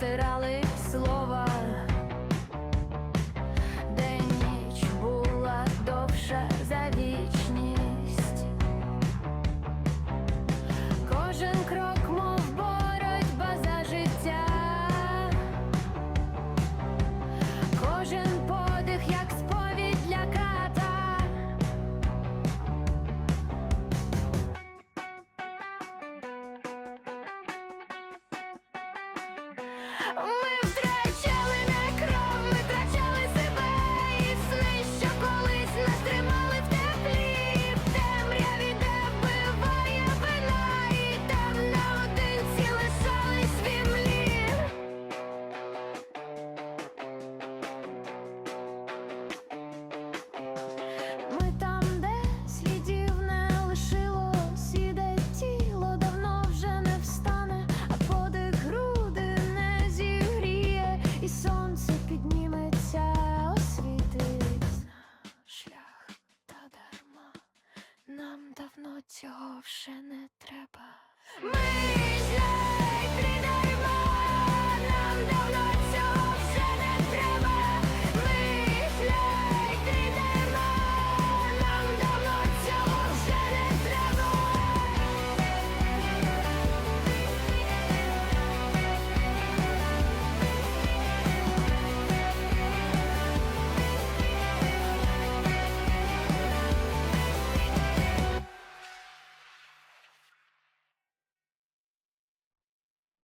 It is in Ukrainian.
стирали. 嗯。Давно цього вже не треба. Ми